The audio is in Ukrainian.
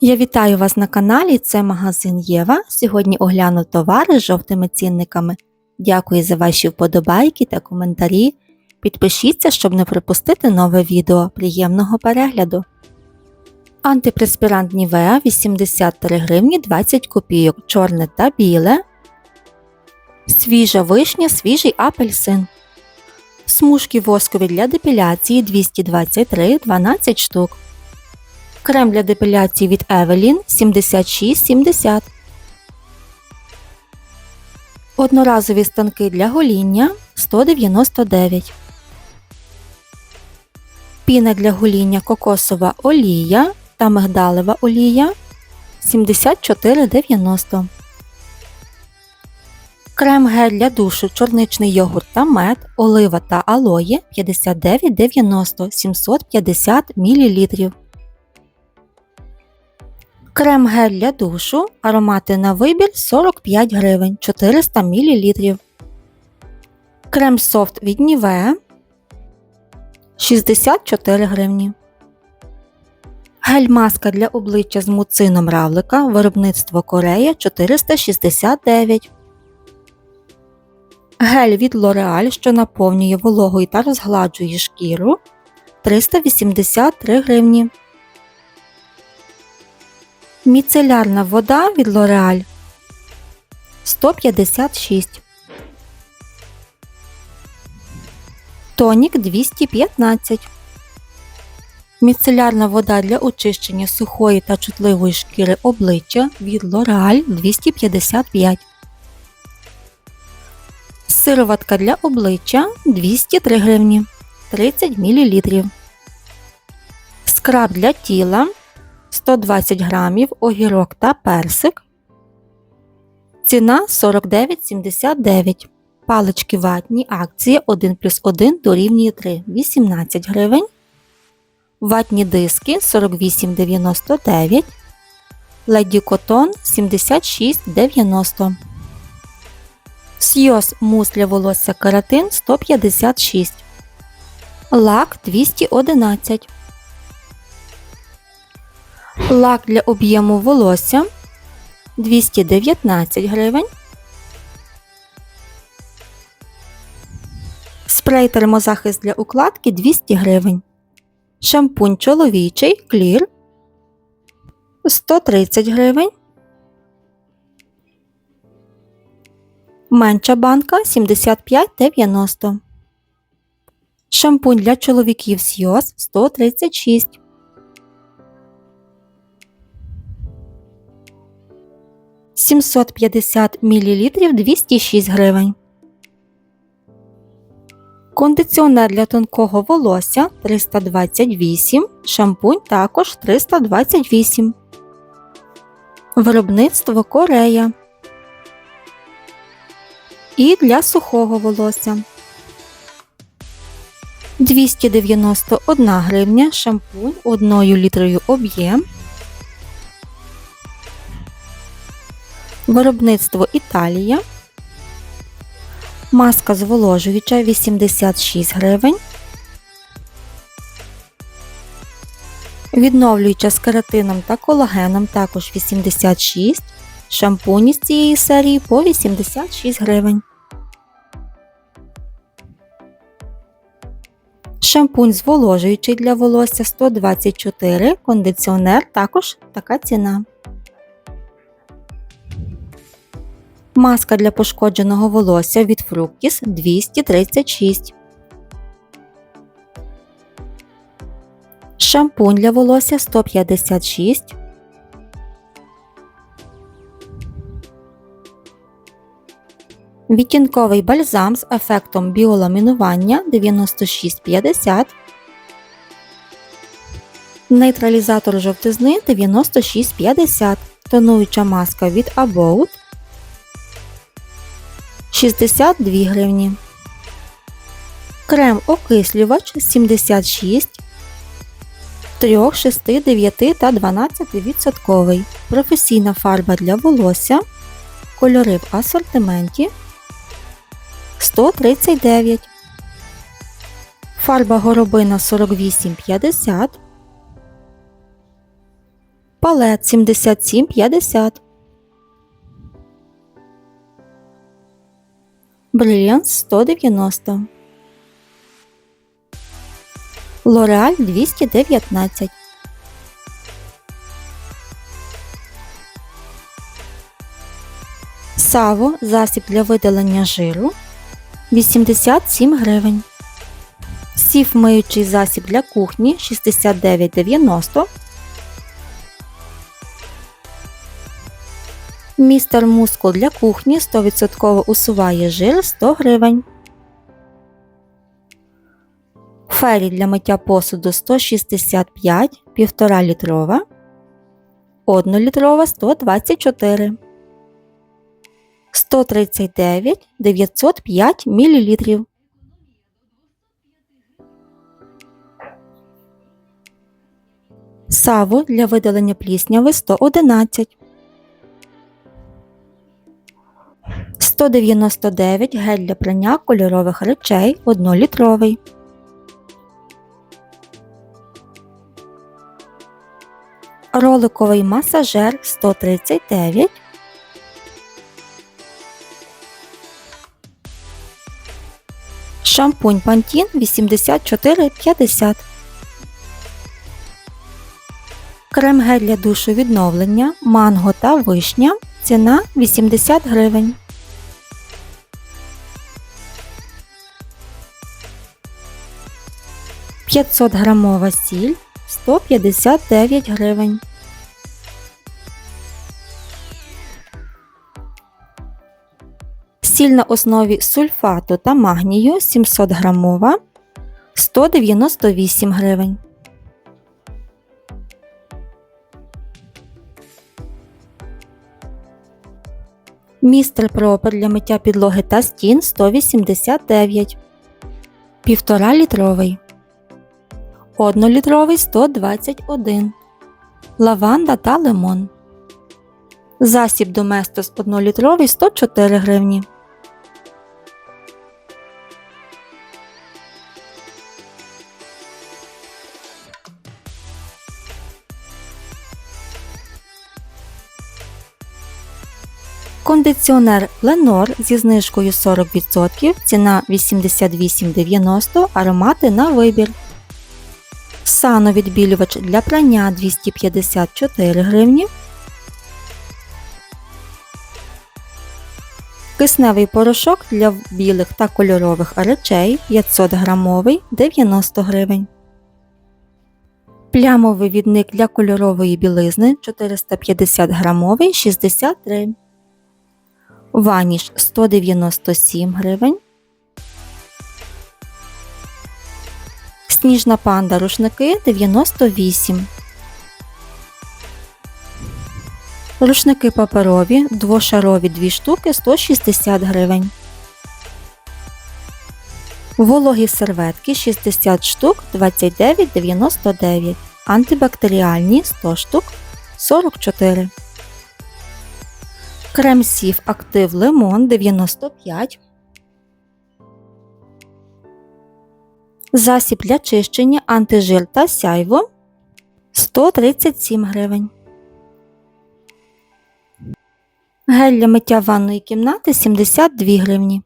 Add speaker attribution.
Speaker 1: Я вітаю вас на каналі, це магазин Єва. Сьогодні огляну товари з жовтими цінниками. Дякую за ваші вподобайки та коментарі. Підпишіться, щоб не пропустити нове відео. Приємного перегляду. Антипреспірант Нівеа 83 гривні 20 копійок, чорне та біле. Свіжа вишня, свіжий апельсин. Смужки воскові для депіляції 223 12 штук. Крем для депіляції від Evelyn 76,70. Одноразові станки для гоління 199. Піна для гоління кокосова олія та мигдалева олія 74,90. Крем гель для душу, чорничний йогурт та мед, олива та алоє 59,90 750 мл. Крем гель для душу, аромати на вибір 45 гривень 400 мл. Крем софт від Nivea 64 гривні. Гель маска для обличчя з муцином равлика. Виробництво Корея 469. Гель від L'Oreal, що наповнює вологою та розгладжує шкіру 383 гривні. Міцелярна вода від L'Oreal 156. Тонік 215. Міцелярна вода для очищення сухої та чутливої шкіри обличчя від L'Oreal 255. Сироватка для обличчя 203 гривні 30 мл. Скраб для тіла 120 грамів, огірок та персик. Ціна 49,79. Палички ватні акції 1 плюс 1 дорівнює 3 18 гривень. Ватні диски 48,99. Леді Котон 76,90. Сйоз мус для волосся каратин 156. Лак 211. Лак для об'єму волосся 219 гривень. Спрей термозахист для укладки 200 гривень. Шампунь чоловічий клір 130 гривень. Менша банка 75,90. Шампунь для чоловіків Сйоз 136 750 мл 206 гривень. Кондиціонер для тонкого волосся 328, шампунь також 328. Виробництво Корея. І для сухого волосся 291 гривня шампунь 1 літрою об'єм. Виробництво Італія. Маска зволожуюча 86 гривень. Відновлююча з кератином та колагеном також 86 Шампуні з цієї серії по 86 гривень. Шампунь зволожуючий для волосся 124 кондиціонер також така ціна. Маска для пошкодженого волосся від Fructis 236. Шампунь для волосся 156. Відтінковий бальзам з ефектом біоламінування 9650. Нейтралізатор жовтизни 9650. Тонуюча маска від About 62 гривні. Крем окислювач 76, 3, 6, 9 та 12 відсотковий. Професійна фарба для волосся. Кольори в асортименті 139. Фарба горобина 48,50. Палет 77,50. Брильянт 190. Лореаль 219. Саво засіб для видалення жиру 87 гривень. Сів миючий засіб для кухні 69,90. Містер Мускул для кухні 100% усуває жир 100 гривень. Фері для миття посуду 165 1,5 літрова. 1 літрова 124. 139 905 мл. Саву для видалення плісняви 111. 199 гель для прання кольорових речей 1 літровий. Роликовий масажер 139. Шампунь Пантін 84,50. Крем гель для душу відновлення, манго та вишня. Ціна 80 гривень. П'ятсот грамова сіль 159 гривень. Сіль на основі сульфату та магнію 700 грамова 198 гривень. Містер пропер для миття підлоги та стін 189. 1,5 літровий. 1 літровий 121. Лаванда та лимон. Засіб Доместос 1 літровий 104 гривні. Кондиціонер Ленор зі знижкою 40%, ціна 88,90, аромати на вибір. Сановідбілювач для прання 254 гривні. Кисневий порошок для білих та кольорових речей 500 грамовий 90 гривень. Плямовий відник для кольорової білизни 450 грамовий 63 Ваніш 197 гривень. Сніжна панда рушники 98. Рушники паперові двошарові 2 штуки 160 гривень. Вологі серветки 60 штук 29,99. Антибактеріальні 100 штук 44. Крем сів актив лимон 95. Засіб для чищення антижир та сяйво 137 гривень. Гель для миття ванної кімнати 72 гривні.